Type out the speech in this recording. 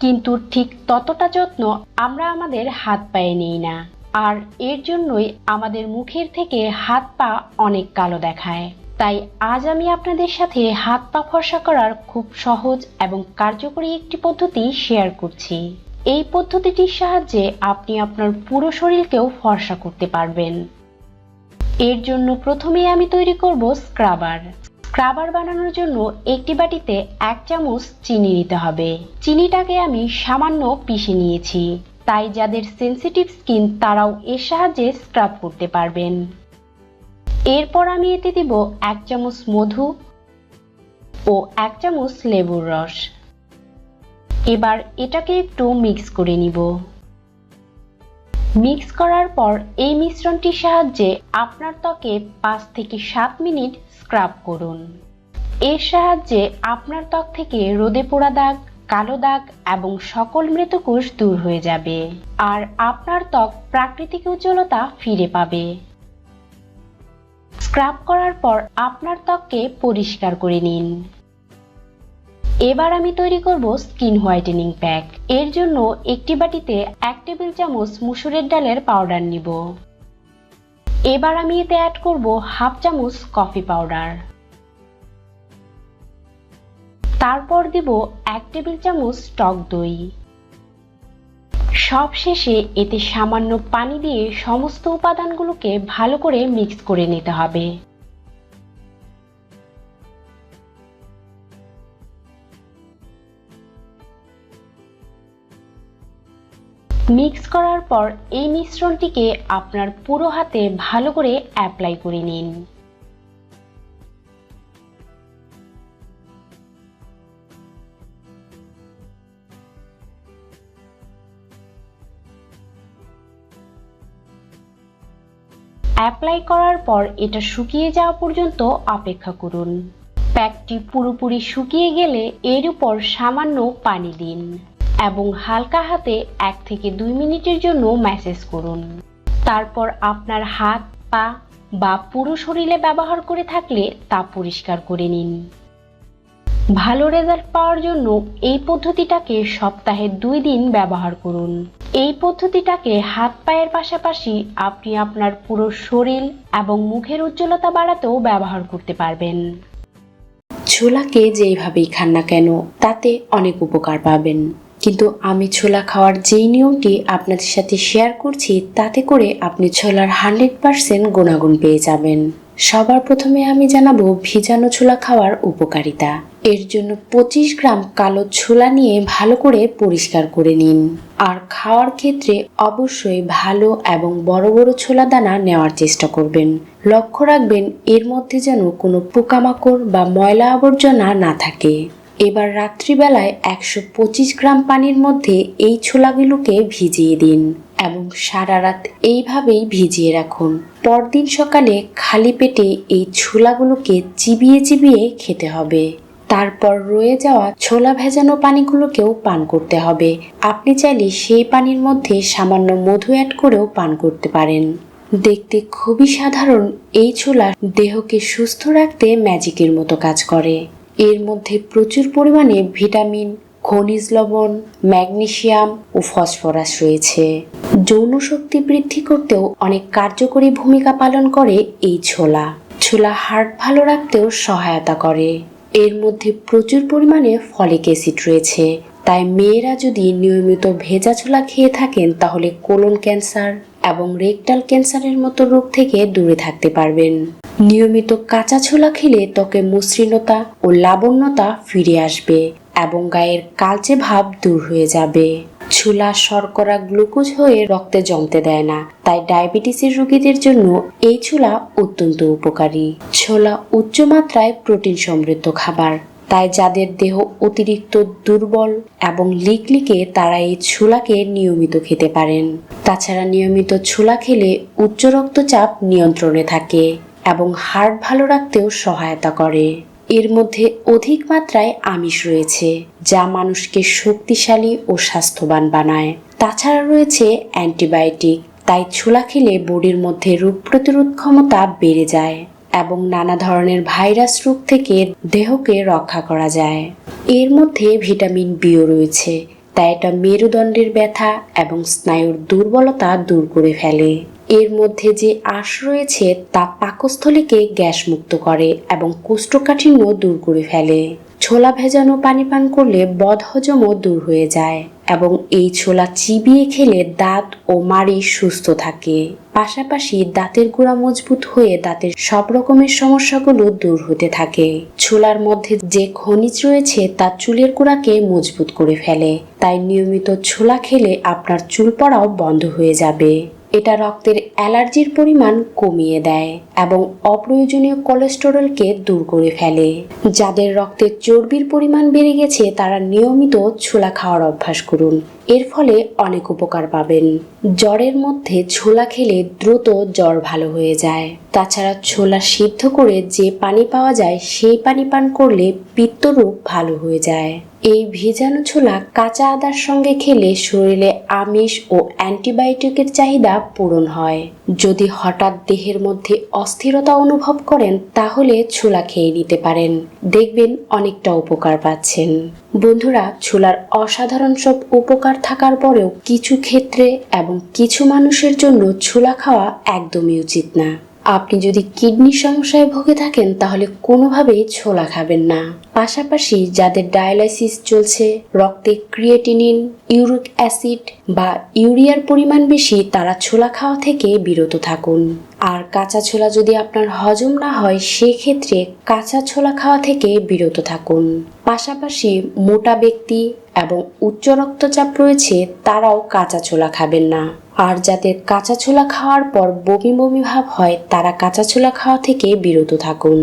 কিন্তু ঠিক ততটা যত্ন আমরা আমাদের হাত পায়ে নিই না। আর এর জন্যই আমাদের মুখের থেকে হাত পা অনেক কালো দেখায়। তাই আজ আমি আপনাদের সাথে হাত পা ফর্সা করার খুব সহজ এবং কার্যকরী একটি পদ্ধতি শেয়ার করছি। এই পদ্ধতিটির সাহায্যে আপনি আপনার পুরো শরীরকেও ফর্সা করতে পারবেন। এর জন্য প্রথমেই আমি তৈরি করব স্ক্রাবার। স্ক্রাবার বানানোর জন্য একটি বাটিতে এক চামচ চিনি নিতে হবে। চিনিটাকে আমি সামান্য পিষে নিয়েছি। তাই যাদের সেনসিটিভ স্কিন তারাও এর সাহায্যে স্ক্রাব করতে পারবেন। এরপর আমি এতে দিব এক চামচ মধু ও এক চামচ লেবুর রস। এবার এটাকে একটু মিক্স করে নিব। মিক্স করার পর এই মিশ্রণটির সাহায্যে আপনার ত্বকে পাঁচ থেকে সাত মিনিট স্ক্রাব করুন। এর সাহায্যে আপনার ত্বক থেকে রোদে পোড়া দাগ, কালো দাগ এবং সকল মৃতকোষ দূর হয়ে যাবে আর আপনার ত্বক প্রাকৃতিক উজ্জ্বলতা ফিরে পাবে। স্ক্রাব করার পর আপনার ত্বককে পরিষ্কার করে নিন। এবার আমি তৈরি করব স্কিন হোয়াইটেনিং প্যাক। এর জন্য একটি বাটিতে এক টেবিল চামচ মুসুরের ডালের পাউডার নিব। এবার আমি এতে অ্যাড করব হাফ চামচ কফি পাউডার। তারপর দিব এক টেবিল চামচ টক দই। সব শেষে এতে সামান্য পানি দিয়ে সমস্ত উপাদানগুলোকে ভালো করে মিক্স করে নিতে হবে। মিক্স করার পর এই মিশ্রণটিকে আপনার পুরো হাতে ভালো করে অ্যাপ্লাই করে নিন। অ্যাপ্লাই করার পর এটা শুকিয়ে যাওয়া পর্যন্ত অপেক্ষা করুন। প্যাকটি পুরোপুরি শুকিয়ে গেলে এর উপর সামান্য পানি দিন। এবং হালকা হাতে এক থেকে দুই মিনিটের জন্য ম্যাসেজ করুন। তারপর আপনার হাত, পা বা পুরো শরীরে ব্যবহার করে থাকলে তা পরিষ্কার করে নিন। ভালো রেজাল্ট পাওয়ার জন্য এই পদ্ধতিটাকে সপ্তাহে দুই দিন ব্যবহার করুন। এই পদ্ধতিটাকে হাত, পায়ের পাশাপাশি আপনি আপনার পুরো শরীর এবং মুখের উজ্জ্বলতা বাড়াতেও ব্যবহার করতে পারবেন। ছোলাকে যেইভাবেই খান না কেন, তাতে অনেক উপকার পাবেন। কিন্তু আমি ছোলা খাওয়ার যেই নিয়মটি আপনাদের সাথে শেয়ার করছি, তাতে করে আপনি ছোলার হান্ড্রেড পারসেন্ট গুণাগুণ পেয়ে যাবেন। সবার প্রথমে আমি জানাব ভিজানো ছোলা খাওয়ার উপকারিতা। এর জন্য পঁচিশ গ্রাম কালো ছোলা নিয়ে ভালো করে পরিষ্কার করে নিন। আর খাওয়ার ক্ষেত্রে অবশ্যই ভালো এবং বড় বড় ছোলা দানা নেওয়ার চেষ্টা করবেন। লক্ষ্য রাখবেন, এর মধ্যে যেন কোনো পোকামাকড় বা ময়লা আবর্জনা না থাকে। এবার রাত্রিবেলায় একশো পঁচিশ গ্রাম পানির মধ্যে এই ছোলাগুলোকে ভিজিয়ে দিন এবং সারা রাত এইভাবেই ভিজিয়ে রাখুন। পরদিন সকালে খালি পেটে এই ছোলাগুলোকে চিবিয়ে চিবিয়ে খেতে হবে। তারপর রয়ে যাওয়া ছোলা ভেজানো পানিগুলোকেও পান করতে হবে। আপনি চাইলে সেই পানির মধ্যে সামান্য মধু অ্যাড করেও পান করতে পারেন। দেখতে খুবই সাধারণ এই ছোলা দেহকে সুস্থ রাখতে ম্যাজিকের মতো কাজ করে। এর মধ্যে প্রচুর পরিমাণে ভিটামিন, খনিজ লবণ ম্যাগনেশিয়াম ও ফসফরাস রয়েছে। যৌন শক্তি বৃদ্ধি করতেও অনেক কার্যকরী ভূমিকা পালন করে এই ছোলা। ছোলা হার্ট ভালো রাখতেও সহায়তা করে। এর মধ্যে প্রচুর পরিমাণে ফলিক অ্যাসিড রয়েছে। তাই মেয়েরা যদি নিয়মিত ভেজা ছোলা খেয়ে থাকেন, তাহলে কোলন ক্যান্সার এবং রেকটাল ক্যান্সারের মতো রোগ থেকে দূরে থাকতে পারবেন। নিয়মিত কাঁচা ছোলা খেলে ত্বকে মসৃণতা ও লাবণ্যতা ফিরে আসবে এবং গায়ের কালচে ভাব দূর হয়ে যাবে। ছোলা শর্করা গ্লুকোজ হয়ে রক্তে জমতে দেয় না, তাই ডায়াবেটিসের রোগীদের জন্য এই ছোলা অত্যন্ত উপকারী। ছোলা উচ্চ মাত্রায় প্রোটিন সমৃদ্ধ খাবার, তাই যাদের দেহ অতিরিক্ত দুর্বল এবং লিকলিকে তারা এই ছোলাকে নিয়মিত খেতে পারেন। তাছাড়া নিয়মিত ছোলা খেলে উচ্চ রক্তচাপ নিয়ন্ত্রণে থাকে। এবং হার্ট ভালো রাখতেও সহায়তা করে। এর মধ্যে অধিক মাত্রায় আমিষ রয়েছে, যা মানুষকে শক্তিশালী ও স্বাস্থ্যবান বানায়। তাছাড়া রয়েছে অ্যান্টিবায়োটিক, তাই ছোলা খেলে বডির মধ্যে রোগ প্রতিরোধ ক্ষমতা বেড়ে যায় এবং নানা ধরনের ভাইরাস রোগ থেকে দেহকে রক্ষা করা যায়। এর মধ্যে ভিটামিন বিও রয়েছে, তাই এটা মেরুদণ্ডের ব্যথা এবং স্নায়ুর দুর্বলতা দূর করে ফেলে। এর মধ্যে যে আঁশ রয়েছে তা পাকস্থলীকে গ্যাস মুক্ত করে এবং কোষ্ঠকাঠিন্য দূর করে ফেলে। ছোলা ভেজানো পানি পান করলে বদহজমও দূর হয়ে যায় এবং এই ছোলা চিবিয়ে খেলে দাঁত ও মাড়ি সুস্থ থাকে। পাশাপাশি দাঁতের গোড়া মজবুত হয়ে দাঁতের সব রকমের সমস্যাগুলো দূর হতে থাকে। ছোলার মধ্যে যে খনিজ রয়েছে তা চুলের গোড়াকে মজবুত করে ফেলে, তাই নিয়মিত ছোলা খেলে আপনার চুল পড়াও বন্ধ হয়ে যাবে। এটা রক্তের অ্যালার্জির পরিমাণ কমিয়ে দেয় এবং অপ্রয়োজনীয় কোলেস্টেরলকে দূর করে ফেলে। যাদের রক্তে চর্বির পরিমাণ বেড়ে গেছে, তারা নিয়মিত ছোলা খাওয়ার অভ্যাস করুন। এর ফলে অনেক উপকার পাবেন। জ্বরের মধ্যে ছোলা খেলে দ্রুত জ্বর ভালো হয়ে যায়। তাছাড়া ছোলা সিদ্ধ করে যে পানি পাওয়া যায়, সেই পানি পান করলে পিত্তরোগ ভালো হয়ে যায়। এই ভেজানো ছোলা কাঁচা আদার সঙ্গে খেলে শরীরে আমিষ ও অ্যান্টিবায়োটিকের চাহিদা পূরণ হয়। যদি হঠাৎ দেহের মধ্যে অস্থিরতা অনুভব করেন, তাহলে ছোলা খেয়ে নিতে পারেন। দেখবেন অনেকটা উপকার পাচ্ছেন। বন্ধুরা, ছোলার অসাধারণ সব উপকার থাকার পরেও কিছু ক্ষেত্রে এবং কিছু মানুষের জন্য ছোলা খাওয়া একদমই উচিত না। আপনি যদি কিডনির সমস্যায় ভুগে থাকেন, তাহলে কোনোভাবেই ছোলা খাবেন না। পাশাপাশি যাদের ডায়ালাইসিস চলছে, রক্তে ক্রিয়েটিনিন, ইউরিক অ্যাসিড বা ইউরিয়ার পরিমাণ বেশি, তারা ছোলা খাওয়া থেকে বিরত থাকুন। আর কাঁচা ছোলা যদি আপনার হজম না হয়, সেক্ষেত্রে কাঁচা ছোলা খাওয়া থেকে বিরত থাকুন। পাশাপাশি মোটা ব্যক্তি এবং উচ্চ রক্তচাপ রয়েছে, তারাও কাঁচা ছোলা খাবেন না। আর যাদের কাঁচা ছোলা খাওয়ার পর বমি বমি ভাব হয়, তারা কাঁচা ছোলা খাওয়া থেকে বিরত থাকুন।